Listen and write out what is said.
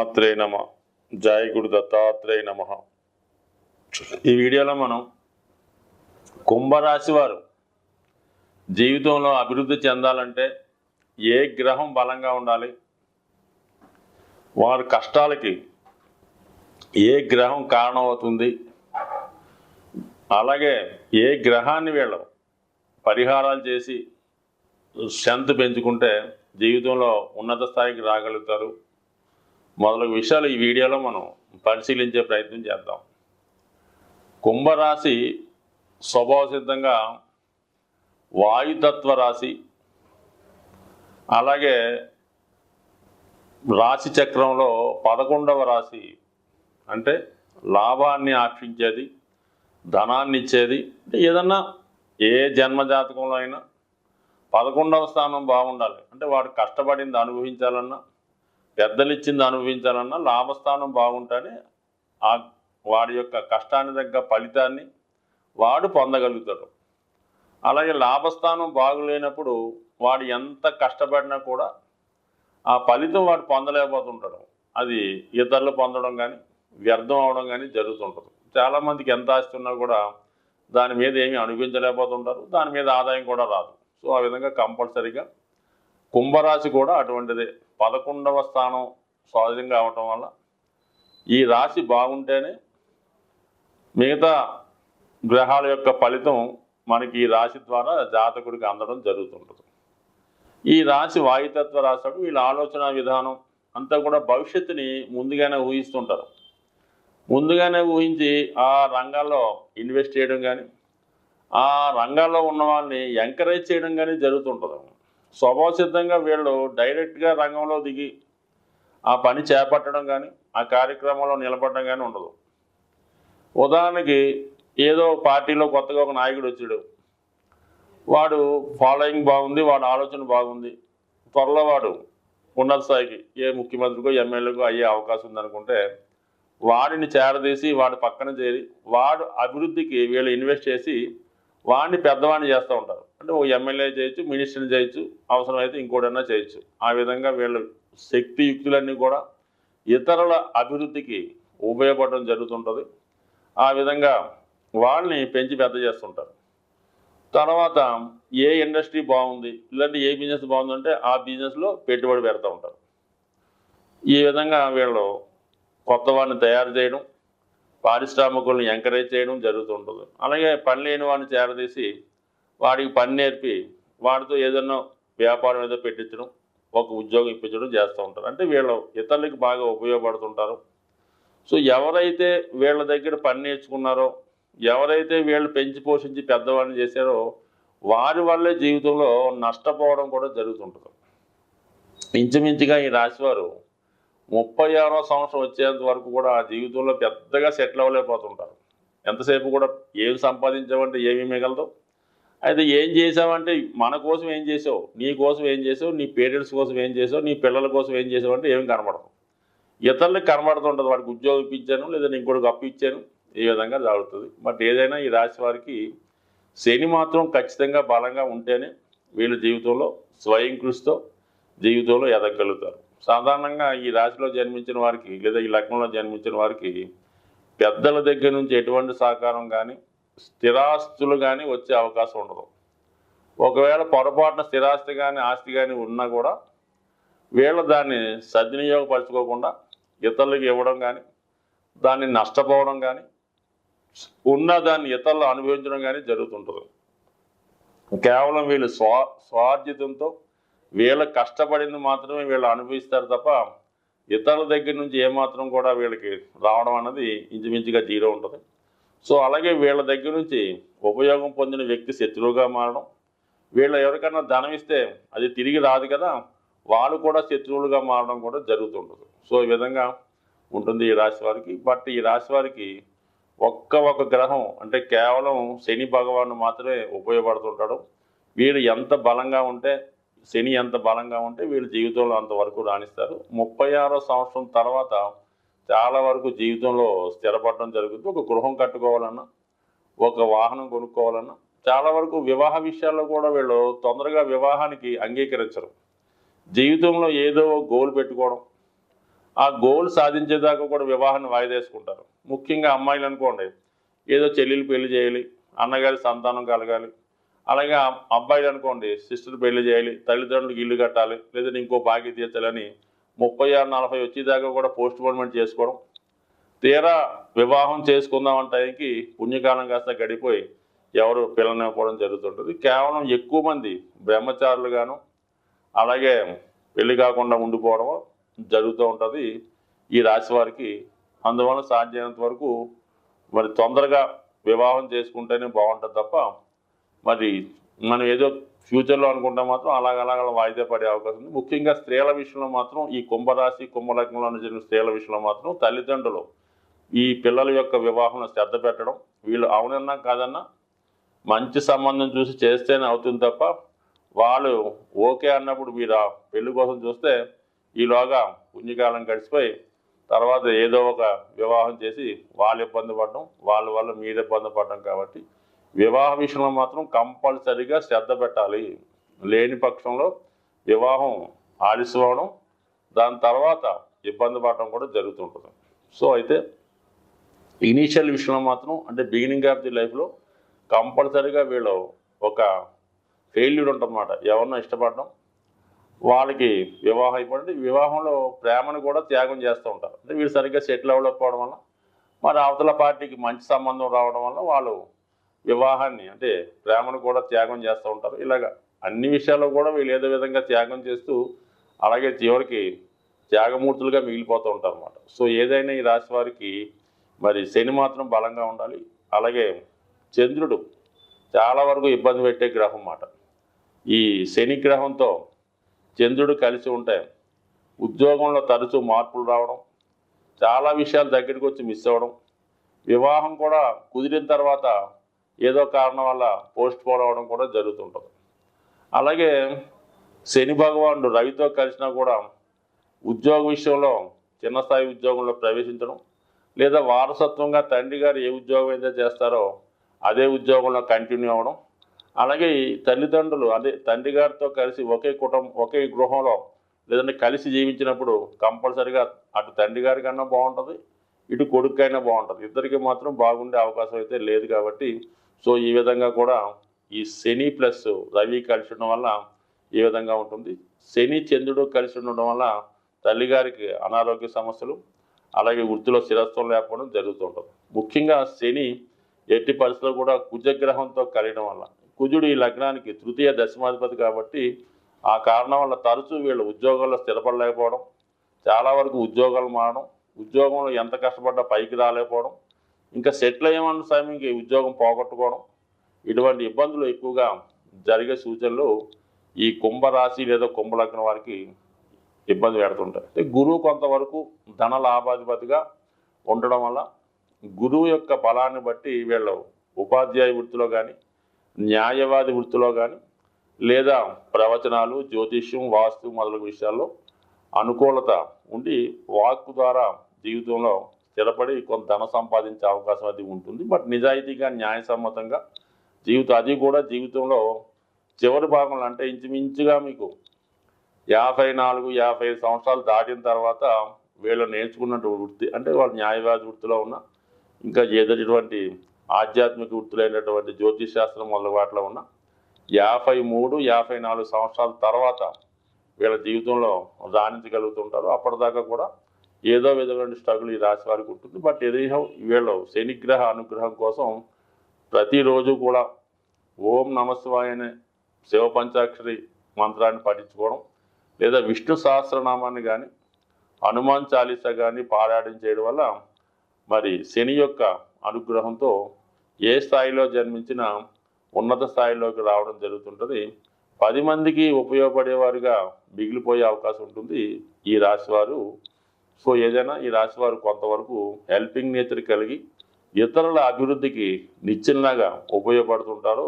శ్రీమాత్రే నమ. జయ గురు దత్తాత్రేయ నమ. ఈ వీడియోలో మనం కుంభరాశి వారు జీవితంలో అభివృద్ధి చెందాలంటే ఏ గ్రహం బలంగా ఉండాలి? వారి కష్టాలకి ఏ గ్రహం కారణమవుతుంది? అలాగే ఏ గ్రహాన్ని వీళ్ళు పరిహారాలు చేసి స్ట్రెంత్ పెంచుకుంటే జీవితంలో ఉన్నత స్థాయికి రాగలుగుతారు? మొదలగు విషయాలు ఈ వీడియోలో మనం పరిశీలించే ప్రయత్నం చేద్దాం. కుంభరాశి స్వభావ సిద్ధంగా వాయుతత్వ రాశి అలాగే రాశి చక్రంలో పదకొండవ రాశి అంటే లాభాన్ని ఆక్షించేది ధనాన్ని ఇచ్చేది అంటే ఏదన్నా ఏ జన్మజాతకంలో అయినా పదకొండవ స్థానం బాగుండాలి. అంటే వాడు కష్టపడింది అనుభవించాలన్నా పెద్దలు ఇచ్చింది అనుభవించాలన్నా లాభస్థానం బాగుంటేనే ఆ వాడి యొక్క కష్టాన్ని తగ్గ ఫలితాన్ని వాడు పొందగలుగుతాడు. అలాగే లాభస్థానం బాగులేనప్పుడు వాడు ఎంత కష్టపడినా కూడా ఆ ఫలితం వాడు పొందలేకపోతుంటాడు. అది ఇతరులు పొందడం కానీ వ్యర్థం అవడం కానీ జరుగుతుంటుంది. చాలామందికి ఎంత ఆస్తి ఉన్నా కూడా దాని మీద ఏమీ అనిపించలేకపోతుంటారు దాని మీద ఆదాయం కూడా రాదు. సో ఆ విధంగా కంపల్సరీగా కుంభరాశి కూడా అటువంటిదే. పదకొండవ స్థానం సహజంగా కావటం వల్ల ఈ రాశి బాగుంటేనే మిగతా గ్రహాల యొక్క ఫలితం మనకి ఈ రాశి ద్వారా జాతకుడికి అందడం జరుగుతుంటుంది. ఈ రాశి వాయుతత్వ రాశాడు వీళ్ళ ఆలోచన విధానం అంతా కూడా భవిష్యత్తుని ముందుగానే ఊహిస్తుంటారు. ముందుగానే ఊహించి ఆ రంగాల్లో ఇన్వెస్ట్ చేయడం కానీ ఆ రంగాల్లో ఉన్న వాళ్ళని ఎంకరేజ్ చేయడం కానీ జరుగుతుంటుంది. స్వభావసిద్ధంగా వీళ్ళు డైరెక్ట్గా రంగంలో దిగి ఆ పని చేపట్టడం కానీ ఆ కార్యక్రమంలో నిలబడడం కానీ ఉండదు. ఉదాహరణకి ఏదో పార్టీలో కొత్తగా ఒక నాయకుడు వచ్చాడు. వాడు ఫాలోయింగ్ బాగుంది వాడు ఆలోచన బాగుంది. త్వరలో వాడు ఉన్నత స్థాయికి ఏ ముఖ్యమంత్రికో ఎమ్మెల్యేకో అయ్యే అవకాశం ఉందనుకుంటే వాడిని చేరదీసి వాడు పక్కన చేరి వాడు అభివృద్ధికి వీళ్ళు ఇన్వెస్ట్ చేసి వాడిని పెద్దవాడిని చేస్తూ ఉంటారు. అంటే ఒక ఎమ్మెల్యే చేయొచ్చు మినిస్టర్ని చేయొచ్చు అవసరమైతే ఇంకోటన్నా చేయొచ్చు. ఆ విధంగా వీళ్ళు శక్తి యుక్తులన్నీ కూడా ఇతరుల అభివృద్ధికి ఉపయోగపడడం జరుగుతుంటుంది. ఆ విధంగా వాళ్ళని పెంచి పెద్ద చేస్తుంటారు. తర్వాత ఏ ఇండస్ట్రీ బాగుంది ఇలాంటి ఏ బిజినెస్ బాగుందంటే ఆ బిజినెస్లో పెట్టుబడి పెడతా ఉంటారు. ఈ విధంగా వీళ్ళు కొత్త వాడిని తయారు చేయడం పారిశ్రామికులను ఎంకరేజ్ చేయడం జరుగుతుంటుంది. అలాగే పని లేని వాడిని చేరదీసి వాడికి పని నేర్పి వాడితో ఏదన్నా వ్యాపారం ఏదో పెట్టించడం ఒక ఉద్యోగం ఇప్పించడం చేస్తూ ఉంటారు. అంటే వీళ్ళు ఇతరులకి బాగా ఉపయోగపడుతుంటారు. సో ఎవరైతే వీళ్ళ దగ్గర పని నేర్చుకున్నారో ఎవరైతే వీళ్ళు పెంచి పోషించి పెద్దవాడిని చేశారో వారి వల్లే జీవితంలో నష్టపోవడం కూడా జరుగుతుంటుంది. ఇంచుమించుగా ఈ రాశివారు ముప్పై ఆరో సంవత్సరం వచ్చేంత వరకు కూడా ఆ జీవితంలో పెద్దగా సెటిల్ అవ్వలేకపోతుంటారు. ఎంతసేపు కూడా ఏం సంపాదించామంటే ఏమీ మిగలదు. అయితే ఏం చేసావంటే మన కోసం ఏం చేసావు? నీ కోసం ఏం చేసావు? నీ పేరెంట్స్ కోసం ఏం చేసావు? నీ పిల్లల కోసం ఏం చేసావు? అంటే ఏం కనబడదు. ఇతరులకు కనబడుతుంటుంది. వాడికి ఉద్యోగం ఇప్పించాను లేదా ఇంకోటికి అప్పు ఇచ్చాను. ఈ విధంగా జరుగుతుంది. బట్ ఏదైనా ఈ రాశి వారికి శని మాత్రం ఖచ్చితంగా బలంగా ఉంటేనే వీళ్ళ జీవితంలో స్వయం కృషితో జీవితంలో ఎదగలుగుతారు. సాధారణంగా ఈ రాశిలో జన్మించిన వారికి లేదా ఈ లగ్నంలో జన్మించిన వారికి పెద్దల దగ్గర నుంచి ఎటువంటి సహకారం కానీ స్థిరాస్తులు కానీ వచ్చే అవకాశం ఉండదు. ఒకవేళ పొరపాటున స్థిరాస్తి కానీ ఆస్తి కానీ ఉన్నా కూడా వీళ్ళు దాన్ని సద్వినియోగపరచుకోకుండా ఇతరులకు ఇవ్వడం కానీ దాన్ని నష్టపోవడం కానీ ఉన్న దాన్ని ఇతరులు అనుభవించడం కానీ జరుగుతుంటుంది. కేవలం వీళ్ళు స్వా స్వార్జితంతో వీళ్ళ కష్టపడింది మాత్రమే వీళ్ళు అనుభవిస్తారు తప్ప ఇతరుల దగ్గర నుంచి ఏమాత్రం కూడా వీళ్ళకి రావడం అన్నది ఇంచుమించుగా జీరో ఉంటుంది. సో అలాగే వీళ్ళ దగ్గర నుంచి ఉపయోగం పొందిన వ్యక్తి శత్రువుగా మారడం. వీళ్ళు ఎవరికైనా ధనం ఇస్తే అది తిరిగి రాదు కదా వాళ్ళు కూడా శత్రువులుగా మారడం కూడా జరుగుతుంటుంది. సో ఈ విధంగా ఉంటుంది ఈ రాశి వారికి. బట్ ఈ రాశి వారికి ఒక్క ఒక గ్రహం అంటే కేవలం శని భగవాను మాత్రమే ఉపయోగపడుతుంటాడు. వీడు ఎంత బలంగా ఉంటే శని ఎంత బలంగా ఉంటే వీళ్ళ జీవితంలో అంతవరకు రాణిస్తారు. ముప్పై ఆరో సంవత్సరం తర్వాత చాలా వరకు జీవితంలో స్థిరపడడం జరుగుతుంది. ఒక గృహం కట్టుకోవాలన్నా ఒక వాహనం కొనుక్కోవాలన్నా చాలా వరకు వివాహ విషయాల్లో కూడా వీళ్ళు తొందరగా వివాహానికి అంగీకరించరు. జీవితంలో ఏదో ఒక గోల్ పెట్టుకోవడం ఆ గోల్ సాధించేదాకా కూడా వివాహాన్ని వాయిదేసుకుంటారు ముఖ్యంగా అమ్మాయిలు అనుకోండి ఏదో చెల్లెలు పెళ్ళి చేయాలి అన్నగారి సంతానం కలగాలి అలాగే అబ్బాయిలు అనుకోండి సిస్టర్ పెళ్ళి చేయాలి తల్లిదండ్రులకు ఇల్లు కట్టాలి లేదంటే ఇంకో బాకీ తీర్చాలని ముప్పై ఆరు నలభై వచ్చేదాకా కూడా పోస్ట్ పోన్మెంట్ చేసుకోవడం తీరా వివాహం చేసుకుందాం టైంకి పుణ్యకాలం కాస్త గడిపోయి ఎవరు పిల్లనివ్వడం జరుగుతుంటుంది. కేవలం ఎక్కువ మంది బ్రహ్మచారులుగాను అలాగే పెళ్ళి కాకుండా ఉండిపోవడం జరుగుతూ ఉంటుంది. ఈ రాశి వారికి అందువల్ల సాధ్యమైనంత వరకు మరి తొందరగా వివాహం చేసుకుంటేనే బాగుంటుంది తప్ప మరి మనం ఏదో ఫ్యూచర్లో అనుకుంటే మాత్రం అలాగ అలాగ వాయిదా పడే అవకాశం ఉంది. ముఖ్యంగా స్త్రీల విషయంలో మాత్రం ఈ కుంభరాశి కుంభలగ్నంలో జరిగిన స్త్రీల విషయంలో మాత్రం తల్లిదండ్రులు ఈ పిల్లల యొక్క వివాహంలో శ్రద్ధ పెట్టడం వీళ్ళు అవునన్నా కాదన్నా మంచి సంబంధం చూసి చేస్తేనే అవుతుంది తప్ప వాళ్ళు ఓకే అన్నప్పుడు మీరు ఆ పెళ్ళి కోసం చూస్తే ఈలోగా పుణ్యకాలం గడిచిపోయి తర్వాత ఏదో ఒక వివాహం చేసి వాళ్ళు ఇబ్బంది పడడం వాళ్ళ వల్ల మీరు ఇబ్బంది పడడం కాబట్టి వివాహ విషయంలో మాత్రం కంపల్సరిగా శ్రద్ధ పెట్టాలి. లేని పక్షంలో వివాహం ఆలస్యం దాని తర్వాత ఇబ్బంది పడటం కూడా జరుగుతుంటుంది సో అయితే ఇనీషియల్ విషయంలో మాత్రం అంటే బిగినింగ్ ఆఫ్ ది లైఫ్లో కంపల్సరీగా వీళ్ళు ఒక ఫెయిల్యూర్ ఉంటుందన్నమాట. ఎవరినో ఇష్టపడడం వాళ్ళకి వివాహం అయిపోయింది. వివాహంలో ప్రేమను కూడా త్యాగం చేస్తూ ఉంటారు. అంటే వీళ్ళు సరిగ్గా సెటిల్ అవ్వకపోవడం వల్ల మరి అవతల పార్టీకి మంచి సంబంధం రావడం వల్ల వాళ్ళు వివాహాన్ని అంటే ప్రేమను కూడా త్యాగం చేస్తూ ఉంటారు. ఇలాగ అన్ని విషయాల్లో కూడా వీళ్ళు ఏదో విధంగా త్యాగం చేస్తూ అలాగే చివరికి త్యాగమూర్తులుగా మిగిలిపోతూ ఉంటారు అన్నమాట సో ఏదైనా ఈ రాశి వారికి మరి శని మాత్రం బలంగా ఉండాలి. అలాగే చంద్రుడు చాలా వరకు ఇబ్బంది పెట్టే గ్రహం అన్నమాట. ఈ శని గ్రహంతో చంద్రుడు కలిసి ఉంటే ఉద్యోగంలో తరచూ మార్పులు రావడం చాలా విషయాలు దగ్గరికి వచ్చి మిస్ అవ్వడం వివాహం కూడా కుదిరిన తర్వాత ఏదో కారణం వల్ల పోస్ట్ పోన్ అవ్వడం కూడా జరుగుతుంటుంది. అలాగే శని భగవానుడు రవితో కలిసినా కూడా ఉద్యోగ విషయంలో చిన్న స్థాయి ఉద్యోగంలో ప్రవేశించడం లేదా వారసత్వంగా తండ్రి గారు ఏ ఉద్యోగం అయితే చేస్తారో అదే ఉద్యోగంలో కంటిన్యూ అవ్వడం. అలాగే ఈ తల్లిదండ్రులు అదే తండ్రి గారితో కలిసి ఒకే కుటుంబం ఒకే గృహంలో లేదంటే కలిసి జీవించినప్పుడు కంపల్సరిగా అటు తండ్రి గారి కన్నా బాగుంటుంది ఇటు కొడుకైనా బాగుంటుంది. ఇద్దరికి మాత్రం బాగుండే అవకాశం అయితే లేదు కాబట్టి సో ఈ విధంగా కూడా ఈ శని ప్లస్ రవి కలిసి ఉండడం వల్ల ఈ విధంగా ఉంటుంది. శని చంద్రుడు కలిసి ఉండడం వల్ల తల్లిగారికి అనారోగ్య సమస్యలు అలాగే వృత్తిలో స్థిరత్వం లేకపోవడం జరుగుతుంటుంది ముఖ్యంగా శని ఎట్టి పరిస్థితుల్లో కూడా కుజగ్రహంతో కలియడం వల్ల కుజుడు ఈ లగ్నానికి తృతీయ దశమాధిపతి కాబట్టి ఆ కారణం వల్ల తరచూ వీళ్ళు ఉద్యోగాల్లో స్థిరపడలేకపోవడం చాలా వరకు ఉద్యోగాలు మారడం ఉద్యోగంలో ఎంత కష్టపడ్డా పైకి రాలేకపోవడం ఇంకా సెటిల్ అయ్యామన్న సమయంకి ఉద్యోగం పోగొట్టుకోవడం. ఇటువంటి ఇబ్బందులు ఎక్కువగా జరిగే సూచనలు ఈ కుంభరాశి లేదా కుంభలగ్నం వారికి ఇబ్బంది పెడుతుంటాయి. అంటే గురువు కొంతవరకు ధన లాభాధిపతిగా ఉండడం వల్ల గురువు యొక్క బలాన్ని బట్టి వీళ్ళు ఉపాధ్యాయ వృత్తిలో కానీ న్యాయవాది వృత్తిలో కానీ లేదా ప్రవచనాలు జ్యోతిష్యం వాస్తు మొదలగు విషయాల్లో అనుకూలత ఉండి వాక్కు ద్వారా జీవితంలో స్థిరపడి కొంత ధన సంపాదించే అవకాశం అది ఉంటుంది. బట్ నిజాయితీగా న్యాయసమ్మతంగా జీవితం అది కూడా జీవితంలో చివరి భాగంలో అంటే ఇంచుమించుగా మీకు యాభై నాలుగు యాభై ఐదు సంవత్సరాలు దాటిన తర్వాత వీళ్ళు నేర్చుకున్నట్టు వృత్తి అంటే వాళ్ళు న్యాయవాది వృత్తిలో ఉన్న ఇంకా ఏదైనటువంటి ఆధ్యాత్మిక వృత్తులైనటువంటి జ్యోతిష్ శాస్త్రం మొదలు వాటిలో ఉన్న యాభై మూడు యాభై నాలుగు సంవత్సరాల తర్వాత వీళ్ళ జీవితంలో రాణించగలుగుతుంటారు. అప్పటిదాకా కూడా ఏదో విధమైన స్ట్రగుల్ ఈ రాశి వారికి ఉంటుంది. బట్ ఏదైనా వీళ్ళు శనిగ్రహ అనుగ్రహం కోసం ప్రతిరోజు కూడా ఓం నమస్వాయ అనే శివ పంచాక్షరి మంత్రాన్ని పఠించుకోవడం లేదా విష్ణు సహస్రనామాన్ని కానీ హనుమాన్ చాలీసా కానీ పారాయణం చేయడం వల్ల మరి శని యొక్క అనుగ్రహంతో ఏ స్థాయిలో జన్మించినా ఉన్నత స్థాయిలోకి రావడం జరుగుతుంటుంది. పది మందికి ఉపయోగపడేవారుగా మిగిలిపోయే అవకాశం ఉంటుంది. ఈ రాశివారు సో ఏదైనా ఈ రాశి వారు కొంతవరకు హెల్పింగ్ నేచర్ కలిగి ఇతరుల అభివృద్ధికి నిచ్చెనలాగా ఉపయోగపడుతుంటారు